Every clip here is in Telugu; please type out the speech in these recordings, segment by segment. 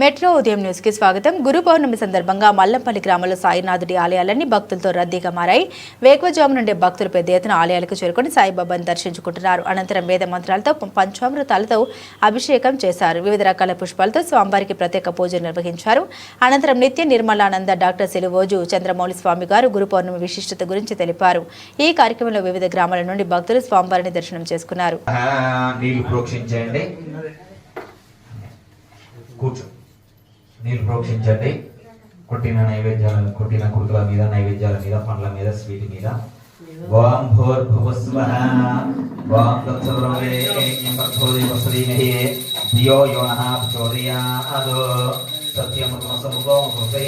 మెట్రో ఉదయం న్యూస్కి స్వాగతం. గురు పౌర్ణమి సందర్భంగా మల్లంపల్లి గ్రామంలో సాయినాథుడి ఆలయాలన్నీ భక్తులతో రద్దీగా మారాయి. వేకువజాము నుండి భక్తులు పెద్ద ఎత్తున ఆలయాలకు చేరుకొని సాయిబాబాను దర్శించుకుంటున్నారు. అనంతరం వేద మంత్రాలతో పంచామృతాలతో అభిషేకం చేశారు. వివిధ రకాల పుష్పాలతో స్వామివారికి ప్రత్యేక పూజలు నిర్వహించారు. అనంతరం నిత్య నిర్మలానంద డాక్టర్ సెలువోజు చంద్రమౌళి స్వామి గారు గురు పౌర్ణమి విశిష్టత గురించి తెలిపారు. ఈ కార్యక్రమంలో వివిధ గ్రామాల నుండి భక్తులు స్వామివారిని దర్శనం చేసుకున్నారు. కూర్చో. నీళ్ళు ప్రోక్షించండి. కొట్టిన నైవేద్యాల కొట్టిన కుడుకుల మీద నైవేద్యాల మీద పండ్ల మీద స్వీట్ మీద. వాం భూర్భువస్వ వాం తత్సర్వరేణ్యం భర్గోదేవస్రీమహే ధియో యో నః ప్రచోదయాద్ సత్యముతమసముఖో కృతే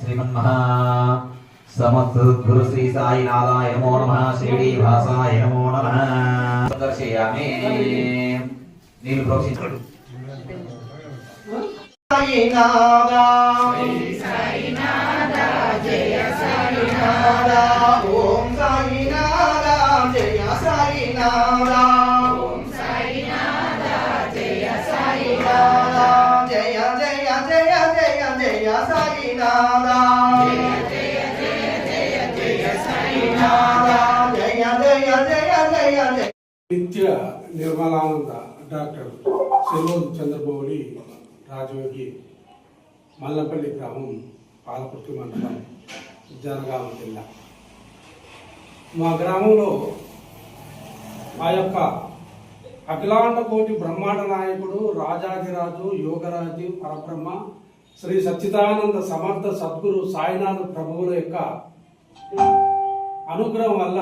శ్రీమన్మహా సమత్ గురు శ్రీ సాయినాథాయ నమో నమః షిరిడి భాసాయ నమో నమః. దర్శయామి నీళ్ళు ప్రోక్షించడు. సాయినాథ। జయ సాయినాథ। ఓం సాయినాథ జయ సాయినాథ। ఓం సాయినాథ జయ సాయినాథ। జయ జయ జయ జయ జయ సాయినాథ। జయ జయ జయ జయ జయ। సాయినాథ జయ జయ జయ జయ జయ నిత్య నిర్మలానంద డాక్టర్ సెలవు చంద్రబౌళి రాజయోగి మల్లపల్లి గ్రామం పాలకుర్తి మండలం జనగామ జిల్లా. మా గ్రామంలో మా యొక్క అఖిలాండ కోటి బ్రహ్మాండ నాయకుడు రాజాదిరాజు యోగరాజు పరబ్రహ్మ శ్రీ సచ్చిదానంద సమర్థ సద్గురు సాయినాథ ప్రభువుల యొక్క అనుగ్రహం వల్ల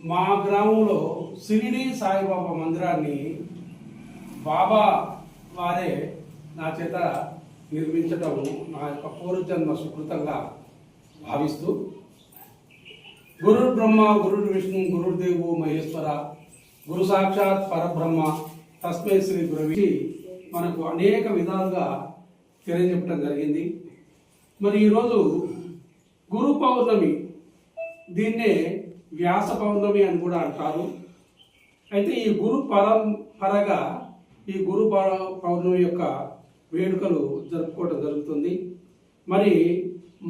మా గ్రామంలో సిరిడి సాయిబాబా మందిరాన్ని బాబా వారే నా చేత నిర్మించటం నా యొక్క పూర్వజన్మ సుకృతంగా భావిస్తూ గురు బ్రహ్మ గురు విష్ణు గురుదేవు మహేశ్వర గురు సాక్షాత్ పరబ్రహ్మ తస్మై శ్రీ గురవి మనకు అనేక విధాలుగా తెలియజెప్పడం జరిగింది. మరి ఈరోజు గురు పౌర్ణమి దీన్నే వ్యాస పౌర్ణమి అని కూడా అంటారు. అయితే ఈ గురు పరంపరగా ఈ గురు పౌర్ణమి యొక్క వేడుకలు జరుపుకోవటం జరుగుతుంది. మరి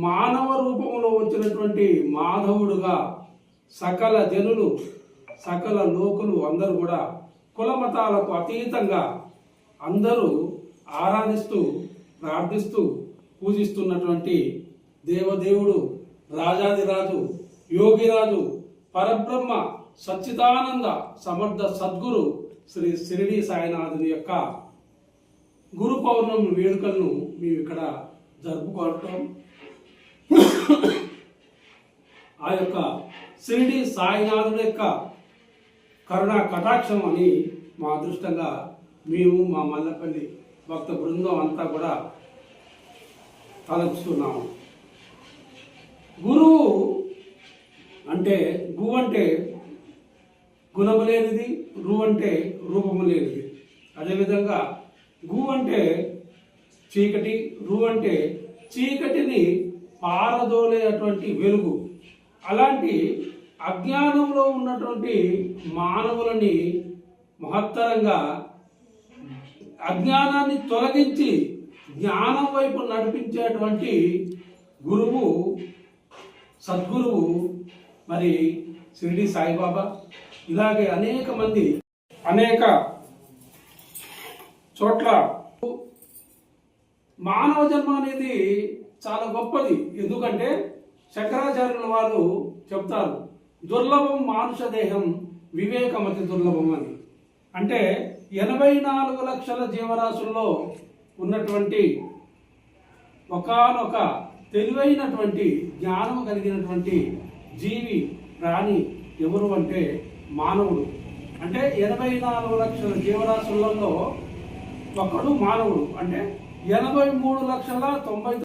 మానవ రూపంలో వచ్చినటువంటి మాధవుడుగా సకల జనులు సకల లోకులు అందరూ కూడా కుల మతాలకు అతీతంగా అందరూ ఆరాధిస్తూ ప్రార్థిస్తూ పూజిస్తున్నటువంటి దేవదేవుడు రాజాదిరాజు యోగిరాజు పరబ్రహ్మ సచ్చిదానంద సమర్థ సద్గురు శ్రీ శిరిడి సాయినాథుని యొక్క గురు పౌర్ణమి వేడుకలను మేము ఇక్కడ జరుపుకోవటం. ఆ యొక్క శిరిడి సాయినాథుడి యొక్క కరుణా కటాక్షం అని మా అదృష్టంగా మేము మా మల్లపల్లి భక్త బృందం అంతా కూడా తలచుతున్నాము. గురువు అంటే గు అంటే గుణము లేనిది రు అంటే రూపము లేనిది. అదేవిధంగా గు అంటే చీకటి రు అంటే చీకటిని పారదోలేటువంటి వెలుగు. అలాంటి అజ్ఞానంలో ఉన్నటువంటి మానవులని మహత్తరంగా అజ్ఞానాన్ని తొలగించి జ్ఞానం వైపు నడిపించేటువంటి గురువు సద్గురువు మరి షిరిడి సాయిబాబా ఇలాగే అనేక మంది అనేక చోట్ల మానవ జన్మ అనేది చాలా గొప్పది. ఎందుకంటే శంకరాచార్యుల వారు చెప్తారు దుర్లభం మానుష దేహం వివేకమతి దుర్లభం అని. అంటే ఎనభై నాలుగు లక్షల జీవరాశుల్లో ఉన్నటువంటి ఒకానొక తెలివైనటువంటి జ్ఞానం కలిగినటువంటి జీవి ప్రాణి ఎవరు అంటే మానవుడు. అంటే ఎనభై నాలుగు లక్షల జీవరాశులలో ఒకడు మానవుడు. అంటే ఎనభై మూడు లక్షల తొంభై